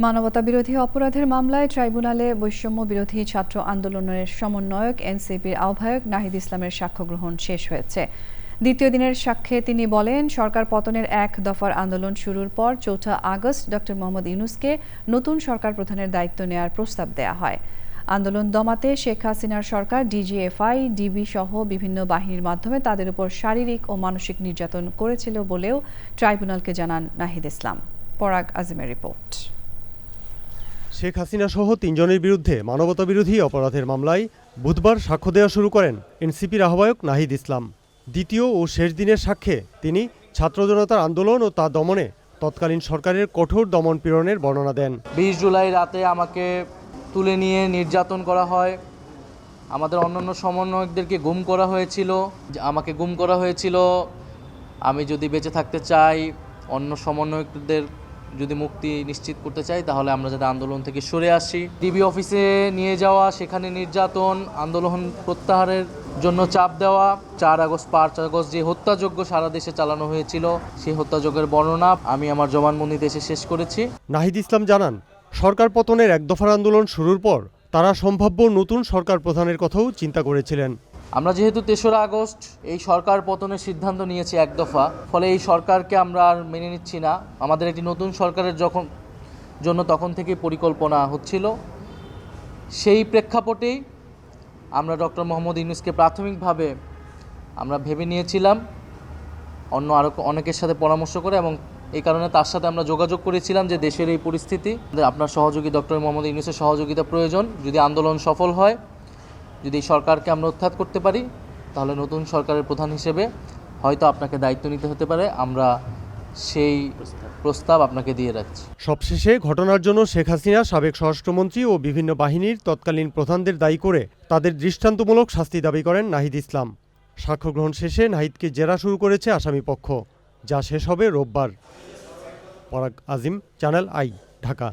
মানবতা বিরোধী অপরাধের মামলায় ট্রাইব্যুনালে বৈষম্য বিরোধী ছাত্র আন্দোলনের সমন্বয়ক এনসিপির আহ্বায়ক নাহিদ ইসলামের সাক্ষ্য গ্রহণ শেষ হয়েছে। দ্বিতীয় দিনের সাক্ষ্যে তিনি বলেন, সরকার পতনের এক দফার আন্দোলন শুরুর পর চৌঠা আগস্ট ডক্টর মোহাম্মদ ইউনুসকে নতুন সরকার প্রধানের দায়িত্ব নেয়ার প্রস্তাব দেয়া হয়। আন্দোলন দমাতে শেখ হাসিনার সরকার, ডিজিএফআই, ডিবি সহ বিভিন্ন বাহিনীর মাধ্যমে তাদের উপর শারীরিক ও মানসিক নির্যাতন করেছিল বলেও ট্রাইব্যুনালকে জানান নাহিদ ইসলাম। পরাগ আজিমের রিপোর্ট। শেখ হাসিনা সহ তিনজনের বিরুদ্ধে মানবতা বিরোধী অপরাধের মামলায় বুধবার সাক্ষ্য দেওয়া শুরু করেন এনসিপির আহ্বায়ক নাহিদ ইসলাম। দ্বিতীয় ও শেষ দিনের সাক্ষ্যে তিনি ছাত্র জনতার আন্দোলন ও তা দমনে তৎকালীন সরকারের কঠোর দমন পীড়নের বর্ণনা দেন। বিশ জুলাই রাতে আমাকে তুলে নিয়ে নির্যাতন করা হয়। আমাদের অন্যান্য সমন্বয়কদেরকে গুম করা হয়েছিল। আমাকে গুম করা হয়েছিল। আমি যদি বেঁচে থাকতে চাই, অন্য সমন্বয়কদের যদি মুক্তি নিশ্চিত করতে চাই, তাহলে আমরা যাতে আন্দোলন থেকে সরে আসি। ডিবি অফিসে নিয়ে যাওয়া, সেখানে নির্যাতন, আন্দোলন প্রত্যাহারের জন্য চাপ দেওয়া, চার আগস্ট, পাঁচ আগস্ট যে হত্যাযজ্ঞ সারা দেশে চালানো হয়েছিল সেই হত্যাযজ্ঞের বর্ণনা আমি আমার জবানবন্দিতে এসে শেষ করেছি। নাহিদ ইসলাম জানান, সরকার পতনের এক দফার আন্দোলন শুরুর পর তারা সম্ভাব্য নতুন সরকার প্রধানের কথাও চিন্তা করেছিলেন। আমরা যেহেতু তেসরা আগস্ট, এই সরকার পতনের সিদ্ধান্ত নিয়েছি এক দফা। ফলে এই সরকারকে আমরা আর মেনে নিচ্ছি না। আমাদের একটি নতুন সরকারের যখন জন্য তখন থেকে পরিকল্পনা হচ্ছিল। সেই প্রেক্ষাপটেই আমরা ডক্টর মোহাম্মদ ইউনুসকে প্রাথমিকভাবে আমরা ভেবে নিয়েছিলাম, অন্য আরও অনেকের সাথে পরামর্শ করে এবং এই কারণে তার সাথে আমরা যোগাযোগ করেছিলাম যে দেশের এই পরিস্থিতি। আপনার সহযোগী ডক্টর মোহাম্মদ ইউনুসের সহযোগিতা প্রয়োজন। যদি আন্দোলন সফল হয় যদি সরকারকে আমরা উৎখাত করতে পারি, তাহলে নতুন সরকারের প্রধান হিসেবে হয়তো আপনাকে দায়িত্ব নিতে হতে পারে। আমরা সেই প্রস্তাব আপনাকে দিয়ে রাখছি। সবশেষে ঘটনার জন্য শেখ হাসিনা, সাবেক স্বরাষ্ট্রমন্ত্রী ও বিভিন্ন বাহিনীর তৎকালীন প্রধানদের দায়ী করে তাদের দৃষ্টান্তমূলক শাস্তি দাবি করেন নাহিদ ইসলাম। সাক্ষ্য গ্রহণ শেষে নাহিদকে জেরা শুরু করেছে আসামি পক্ষ। যা শেষ হবে রোববার। পরাগ আজিম, চ্যানেল আই, ঢাকা।